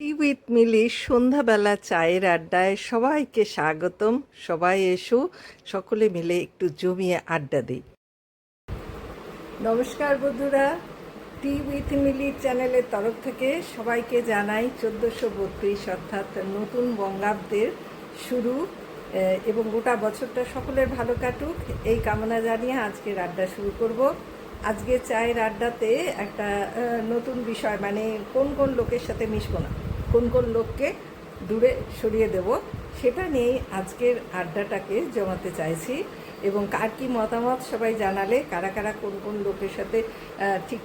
টি with মিলি সন্ধ্যাবেলা চায়ের আড্ডায় সবাইকে স্বাগতম। সবাই এসো, সকলে মিলে একটু জমিয়ে আড্ডা দিই। নমস্কার বন্ধুরা টি উইথ মিলি চ্যানেলের তরফ থেকে সবাইকে জানাই চোদ্দোশো বত্রিশ অর্থাৎ নতুন বঙ্গাব্দের শুরু এবং গোটা বছরটা সকলের ভালো কাটুক। এই কামনা জানিয়ে আজকের আড্ডা শুরু করব। আজকে চায়ের আড্ডাতে একটা নতুন বিষয় মানে কোন কোন লোকের সাথে মিশবো না। কোন কোন লোককে দূরে সরিয়ে দেব, সেটা নিয়েই আজকের আড্ডাটাকে জমাতে চাইছি। এবং কার কি মতামত সবাই জানালে, কারা কারা কোন কোন লোকের সাথে ঠিক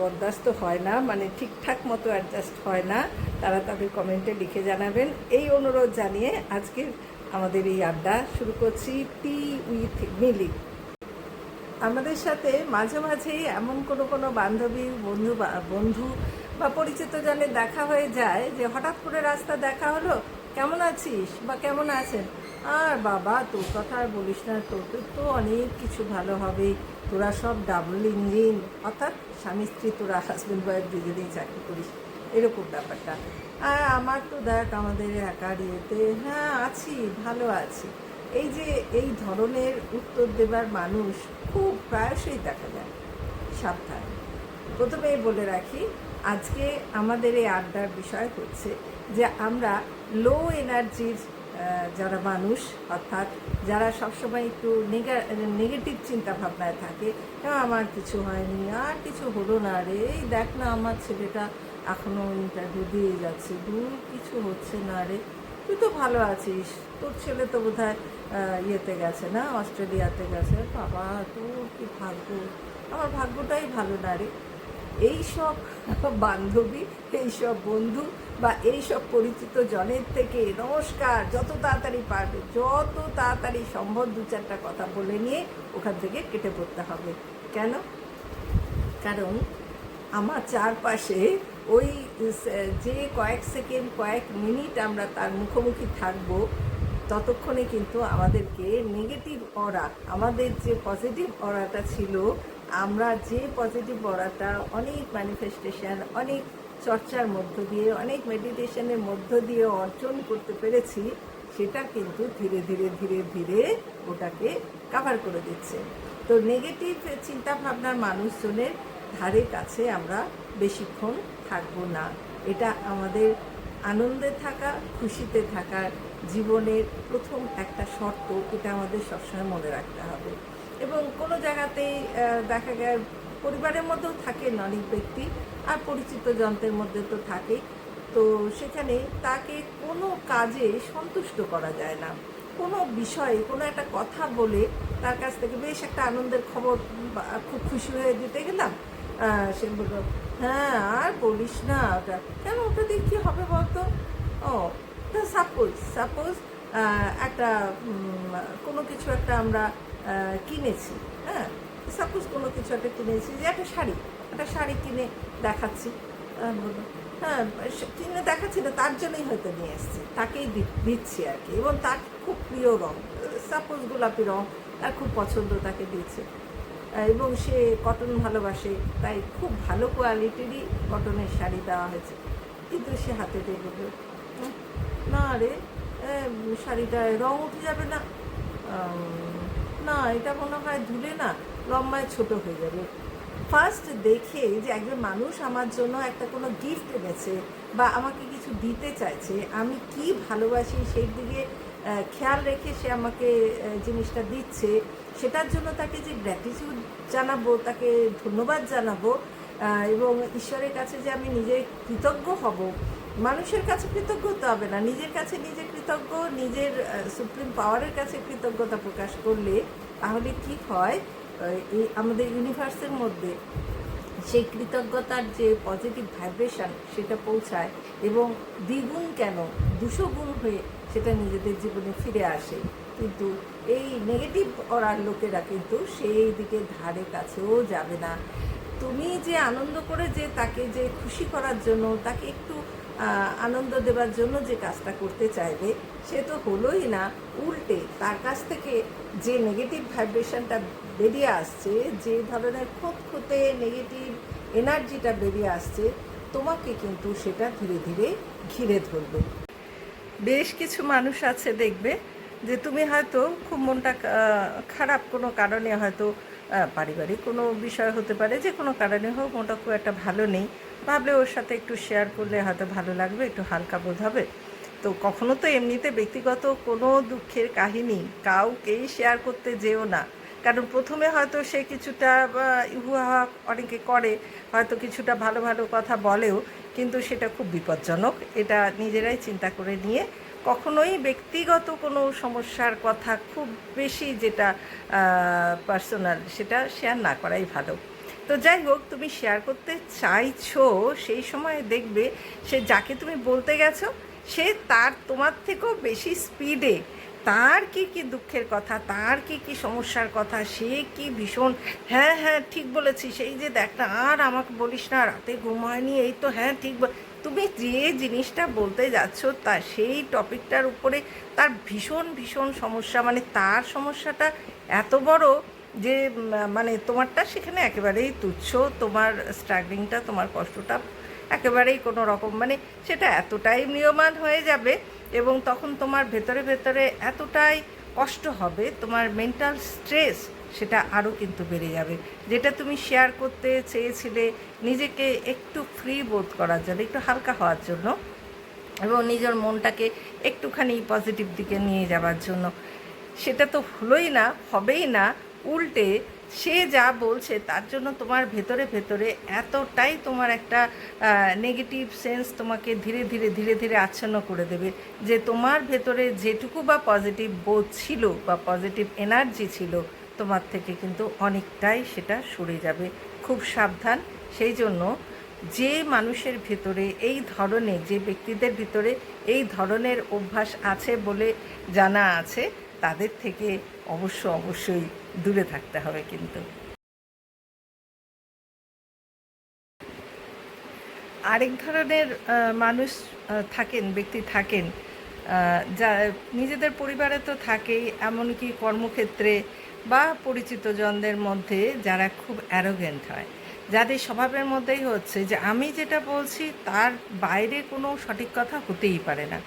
বরদাস্ত হয় না মানে ঠিকঠাক মতো অ্যাডজাস্ট হয় না, তারা তাদের কমেন্টে লিখে জানাবেন। এই অনুরোধ জানিয়ে আজকের আমাদের এই আড্ডা শুরু করছি টি উইথ মিলি আমাদের সাথে মাঝে মাঝেই এমন কোনো কোনো বান্ধবী, বন্ধু বন্ধু বা পরিচিত জনের দেখা হয়ে যায় যে হঠাৎ করে রাস্তা দেখা হলো, কেমন আছিস বা কেমন আছেন? আর বাবা, তোর কথা আর বলিস না তোদের তো অনেক কিছু ভালো হবে। তোরা সব ডাবল ইঞ্জিন অর্থাৎ স্বামী স্ত্রী, তোরা হাজব্যান্ড ওয়াইফ দুজনেই চাকরি করিস। এরকম ব্যাপারটা। আর আমার তো দেখ, আমাদের একার ইয়েতে হ্যাঁ আছি, ভালো আছি। এই যে এই ধরনের উত্তর দেবার মানুষ খুব প্রায়শই দেখা যায়, সাবধান। প্রথমেই বলে রাখি আজকে আমাদের এই আড্ডার বিষয় হচ্ছে যে আমরা লো এনার্জির যারা মানুষ অর্থাৎ যারা সবসময় একটু নেগেটিভ চিন্তাভাবনায় থাকে "হ্যাঁ, আমার কিছু হয়নি আর কিছু হলো না রে এই দেখ না আমার ছেলেটা এখনও ইন্টারভিউ দিয়ে যাচ্ছে দূর কিছু হচ্ছে না রে তুই তো ভালো আছিস তোর ছেলে তো বোধ হয় ইয়েতে গেছে না অস্ট্রেলিয়াতে গেছে বাবা তোর কি ভাগ্য আমার ভাগ্যটাই ভালো না রে। এইসব বান্ধবী, এই সব বন্ধু বা এইসব পরিচিত জনের থেকে নমস্কার। যত তাড়াতাড়ি পারবে, যত তাড়াতাড়ি সম্ভব দু চারটা কথা বলে নিয়ে ওখান থেকে কেটে পড়তে হবে। কেন? কারণ আমার চারপাশে ওই যে কয়েক সেকেন্ড, কয়েক মিনিট আমরা তার মুখোমুখি থাকব, ততক্ষণে কিন্তু আমাদেরকে নেগেটিভ অরা আমাদের যে পজিটিভ অরাটা ছিল আমরা যে পজিটিভ অরাটা অনেক ম্যানিফেস্টেশন অনেক চর্চার মধ্য দিয়ে, অনেক মেডিটেশনের মধ্য দিয়ে অর্জন করতে পেরেছি, সেটা কিন্তু ধীরে ধীরে ধীরে ধীরে ওটাকে কাভার করে দিচ্ছে। তো নেগেটিভ চিন্তা ভাবনার মানুষজনের ধারে কাছে আমরা বেশিক্ষণ থাকব না। এটা আমাদের আনন্দে থাকা, খুশিতে থাকার জীবনের প্রথম একটা শর্ত, এটা আমাদের সবসময় মনে রাখতে হবে। এবং কোনো জায়গাতেই দেখা যায় পরিবারের মধ্যেও থাকেন অনেক ব্যক্তি আর পরিচিত যন্ত্রের মধ্যে তো থাকে তো সেখানে তাকে কোনো কাজে সন্তুষ্ট করা যায় না। কোনো বিষয়ে কোনো একটা কথা বলে তার কাছ থেকে বেশ একটা আনন্দের খবর খুব খুশি হয়ে দিতে গেলাম। সে বলল হ্যাঁ আর বলিস না, ওটা কেন, ওটা দিয়ে কী হবে বলতো? ও সাপোজ সাপোজ একটা কোনো কিছু একটা আমরা কিনেছি হ্যাঁ? সাপোজ কোনো কিছু একটা কিনেছি যে একটা শাড়ি একটা শাড়ি কিনে দেখাচ্ছি হ্যাঁ কিনে দেখাচ্ছি না তার জন্যই হয়তো নিয়ে এসছি তাকেই দিচ্ছি আর কি এবং তার খুব প্রিয় রঙ সাপোজ গোলাপি রঙ তার খুব পছন্দ তাকে দিয়েছে এবং সে কটন ভালোবাসে তাই খুব ভালো কোয়ালিটিরই কটনের শাড়ি দেওয়া হয়েছে কিন্তু সে হাতে দিয়ে বলবে "উম, না রে শাড়িটায় রং উঠে যাবে না। না, এটা মনে হয় ধুলে না, লম্বায় ছোট হয়ে যাবে। ফার্স্ট দেখে যে একজন মানুষ আমার জন্য একটা কোনো গিফট এনেছে বা আমাকে কিছু দিতে চাইছে, আমি কি ভালোবাসি সেই দিকে খেয়াল রেখে সে আমাকে জিনিসটা দিচ্ছে, সেটার জন্য তাকে যে গ্র্যাটিটিউড জানাব, তাকে ধন্যবাদ জানাব এবং ঈশ্বরের কাছে যে আমি নিজে কৃতজ্ঞ হব মানুষের কাছে কৃতজ্ঞ হতে হবে না। নিজের কাছে নিজে কৃতজ্ঞ, নিজের সুপ্রিম পাওয়ারের কাছে কৃতজ্ঞতা প্রকাশ করলে তাহলে কি হয়? এই আমাদের ইউনিভার্সের মধ্যে সেই কৃতজ্ঞতার যে পজিটিভ ভাইব্রেশন সেটা পৌঁছায় এবং দ্বিগুণ কেন? দুশো গুণ হয়ে সেটা নিজেদের জীবনে ফিরে আসে। কিন্তু এই নেগেটিভ করার লোকেরা কিন্তু সেই দিকে ধারে কাছেও যাবে না। তুমি যে আনন্দ করে যে তাকে যে খুশি করার জন্য, তাকে একটু আনন্দ দেওয়ার জন্য যে কাজটা করতে চাইবে, সে তো হলোই না। উল্টে তার কাছ থেকে যে নেগেটিভ ভাইব্রেশনটা বেরিয়ে আসছে, যে ধরনের খুঁতখুঁতে নেগেটিভ এনার্জিটা বেরিয়ে আসছে, তোমাকে কিন্তু সেটা ধীরে ধীরে ঘিরে ধরবে। বেশ কিছু মানুষ আছে দেখবে যে তুমি হয়তো খুব মনটা খারাপ কোনো কারণে হয়তো পারিবারিক কোনো বিষয় হতে পারে, যে কোনো কারণে হোক, মনটা খুব একটা ভালো নেই। ভাবলে ওর সাথে একটু শেয়ার করলে হয়তো ভালো লাগবে একটু হালকা বোধ হবে। তো কখনো তো এমনিতে ব্যক্তিগত কোনো দুঃখের কাহিনী কাউকেই শেয়ার করতে যেও না। কারণ প্রথমে হয়তো সে কিছুটা বা, ইহুহা অনেকে করে হয়তো কিছুটা ভালো ভালো কথা বলেও কিন্তু সেটা খুব বিপজ্জনক। এটা নিজেরাই চিন্তা করে নিয়ে কখনোই ব্যক্তিগত কোনো সমস্যার কথা খুব বেশি যেটা পার্সোনাল সেটা শেয়ার না করাই ভালো। তো যাই হোক, তুমি শেয়ার করতে চাইছো, সেই সময় দেখবে সে যাকে তুমি বলতে গেছো, সে তার তোমার থেকেও বেশি স্পিডে তার কি কি দুঃখের কথা, তার কি কি সমস্যার কথা, সে কি ভীষণ হ্যাঁ হ্যাঁ ঠিক বলেছিস সেই যে দেখ না, আর আমাকে বলিস না, রাতে ঘুমায়নি, এই তো হ্যাঁ ঠিক তুমি যে জিনিসটা বলতে যাচ্ছ, তা সেই টপিকটার উপরে তার ভীষণ ভীষণ সমস্যা মানে তার সমস্যাটা এত বড় যে মানে তোমারটা সেখানে একেবারেই তুচ্ছ, তোমার স্ট্রাগলিংটা তোমার কষ্টটা একেবারেই কোনো রকম মানে সেটা এতটাই নিয়মান হয়ে যাবে এবং তখন তোমার ভেতরে ভেতরে এতটাই কষ্ট হবে, তোমার মেন্টাল স্ট্রেস সেটা আরও কিন্তু বেড়ে যাবে। যেটা তুমি শেয়ার করতে চেয়েছিলে, নিজেকে একটু ফ্রি বোধ করার জন্য, একটু হালকা হওয়ার জন্য এবং নিজের মনটাকে একটুখানি পজিটিভ দিকে নিয়ে যাওয়ার জন্য। সেটা তো হলোই না, হবেই না উল্টে সে যা বলছে তার জন্য তোমার ভেতরে ভেতরে এতটাই তোমার একটা নেগেটিভ সেন্স তোমাকে ধীরে ধীরে ধীরে ধীরে আচ্ছন্ন করে দেবে যে তোমার ভেতরে যেটুকু বা পজিটিভ বোধ ছিল বা পজিটিভ এনার্জি ছিল তোমার থেকে কিন্তু অনেকটাই সেটা সরে যাবে। খুব সাবধান। সেই জন্য যে মানুষের ভেতরে এই ধরনের, যে ব্যক্তিদের ভিতরে এই ধরনের অভ্যাস আছে বলে জানা আছে, তাদের থেকে অবশ্য অবশ্যই দূরে থাকতে হবে কিন্তু। আরেক ধরনের মানুষ থাকেন, ব্যক্তি থাকেন যা নিজেদের পরিবারে তো থাকেই, এমনকি কর্মক্ষেত্রে বা পরিচিত জনদের মধ্যে যারা খুব অ্যারোগেন্ট হয়। যাদের স্বভাবের মধ্যেই হচ্ছে যে, আমি যেটা বলছি তার বাইরে কোনো সঠিক কথা হতেই পারে না।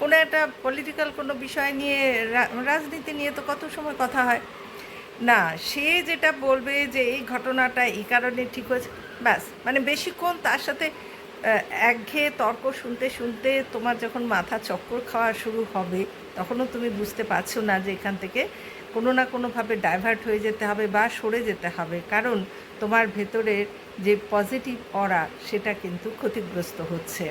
কোনো একটা পলিটিক্যাল কোনো বিষয় নিয়ে রাজনীতি নিয়ে তো কত সময় কথা হয়। না, সে যেটা বলবে যে এই ঘটনাটা এই কারণে ঠিক হয়েছে, ব্যাস। মানে বেশিক্ষণ তার সাথে একঘেয়ে তর্ক শুনতে শুনতে তোমার যখন মাথা চক্কর খাওয়া শুরু হবে, তখনও তুমি বুঝতে পারছ না যে এখান থেকে কোনো না কোনোভাবে ডাইভার্ট হয়ে যেতে হবে বা সরে যেতে হবে। কারণ তোমার ভেতরের যে পজিটিভ অরা সেটা কিন্তু ক্ষতিগ্রস্ত হচ্ছে।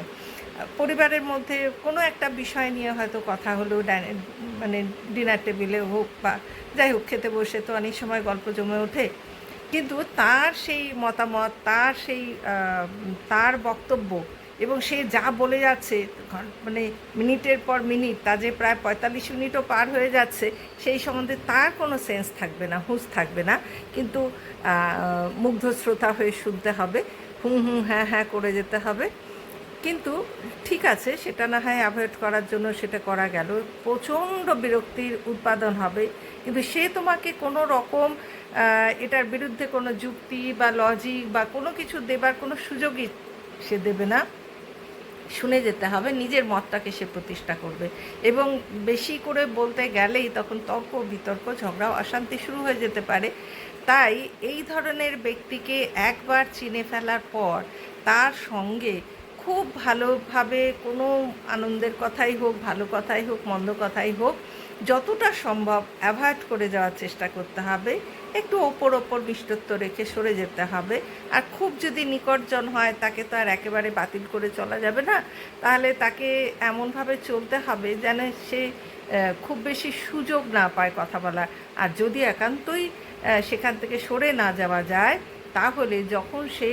পরিবারের মধ্যে কোনো একটা বিষয় নিয়ে হয়তো কথা হলো মানে ডিনার টেবিলে হোক বা যাই হোক খেতে বসে তো অনেক সময় গল্প জমে ওঠে। কিন্তু তার সেই মতামত, তার সেই তার বক্তব্য এবং সে যা বলে যাচ্ছে মানে মিনিটের পর মিনিট, তা যে প্রায় পঁয়তাল্লিশ মিনিটও পার হয়ে যাচ্ছে, সেই সম্বন্ধে তার কোনো সেন্স থাকবে না, হুঁশ থাকবে না। কিন্তু মুগ্ধ শ্রোতা হয়ে শুনতে হবে, হুম হুম হ্যাঁ হ্যাঁ করে যেতে হবে। কিন্তু ঠিক আছে, সেটা না হয় অ্যাভয়েড করার জন্য সেটা করা গেল। প্রচণ্ড বিরক্তির উৎপাদন হবে। কিন্তু সে তোমাকে কোনো রকম এটার বিরুদ্ধে কোনো যুক্তি বা লজিক বা কোনো কিছু দেবার কোনো সুযোগই সে দেবে না। শুনে যেতে হবে, নিজের মতটাকে সে প্রতিষ্ঠা করবে। এবং বেশি করে বলতে গেলেই তখন তর্ক, বিতর্ক, ঝগড়া, অশান্তি শুরু হয়ে যেতে পারে। তাই এই ধরনের ব্যক্তিকে একবার চিনে ফেলার পর তার সঙ্গে খুব ভালোভাবে কোনো আনন্দের কথাই হোক, ভালো কথাই হোক, মন্দ কথাই হোক, যতটা সম্ভব অ্যাভয়েড করে যাওয়ার চেষ্টা করতে হবে। একটু ওপর ওপর মিষ্টত্ব রেখে সরে যেতে হবে। আর খুব যদি নিকটজন হয়, তাকে তো আর একেবারে বাতিল করে চলা যাবে না। তাহলে তাকে এমনভাবে চলতে হবে যেন সে খুব বেশি সুযোগ না পায় কথা বলার। আর যদি একান্তই সেখান থেকে সরে না যাওয়া যায় তাহলে যখন সে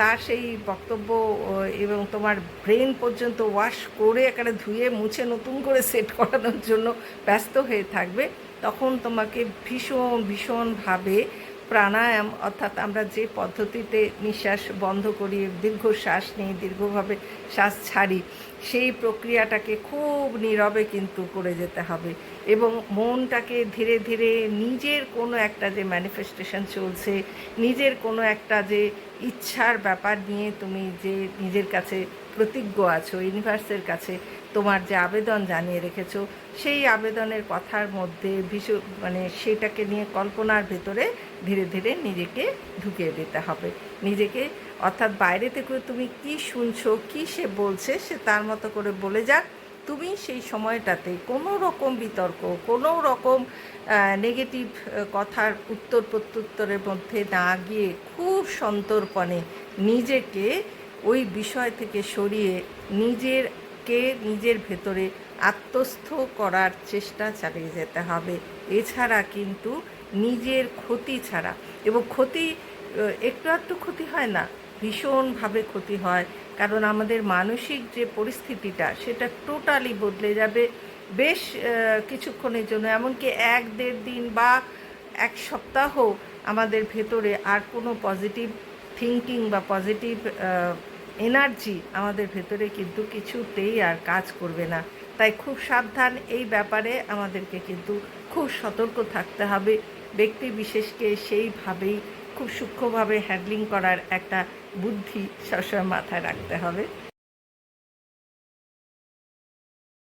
তার সেই বক্তব্য এবং তোমার ব্রেন পর্যন্ত ওয়াশ করে একেবারে ধুয়ে মুছে নতুন করে সেট করানোর জন্য ব্যস্ত হয়ে থাকবে, তখন তোমাকে ভীষণ, ভীষণভাবে প্রাণায়াম, অর্থাৎ আমরা যে পদ্ধতিতে নিঃশ্বাস বন্ধ করি দীর্ঘ শ্বাস নিই, দীর্ঘভাবে শ্বাস ছাড়ি সেই প্রক্রিয়াটাকে খুব নীরবে কিন্তু করে যেতে হবে এবং মনটাকে ধীরে ধীরে নিজের কোনো একটা যে ম্যানিফেস্টেশন চলছে, নিজের কোনো একটা যে ইচ্ছার ব্যাপার নিয়ে তুমি যে নিজের কাছে প্রতিজ্ঞ আছো ইউনিভার্সের কাছে তোমার যে আবেদন জানিয়ে রেখেছো, সেই আবেদনের কথার মধ্যে ভীষণ মানে সেটাকে নিয়ে কল্পনার ভেতরে ধীরে ধীরে নিজেকে ঢুকিয়ে দিতে হবে। নিজেকে অর্থাৎ বাইরে থেকে তুমি কি শুনছো, কি সে বলছে, সে তার মতো করে বলে যাক। তুমি সেই সময়টাতে কোনো রকম বিতর্ক, কোনো রকম নেগেটিভ কথার উত্তর প্রত্যুত্তরের মধ্যে না গিয়ে খুব সন্তর্পণে নিজেকে ওই বিষয় থেকে সরিয়ে নিজেরকে নিজের ভেতরে আত্মস্থ করার চেষ্টা চালিয়ে যেতে হবে। এছাড়া কিন্তু নিজের ক্ষতি ছাড়া এবং ক্ষতি একটু একটু ক্ষতি হয় না ভীষণভাবে ক্ষতি হয়। কারণ আমাদের মানসিক যে পরিস্থিতিটা, সেটা টোটালি বদলে যাবে বেশ কিছুক্ষণের জন্য। এমনকি এক দেড় দিন বা এক সপ্তাহ আমাদের ভেতরে আর কোনো পজিটিভ থিঙ্কিং বা পজিটিভ এনার্জি আমাদের ভেতরে কিন্তু কিছুতেই আর কাজ করবে না। তাই খুব সাবধান এই ব্যাপারে আমাদেরকে কিন্তু খুব সতর্ক থাকতে হবে। ব্যক্তি বিশেষকে সেইভাবেই খুব সূক্ষ্মভাবে হ্যান্ডলিং করার একটা বুদ্ধি সবসময় মাথায় রাখতে হবে।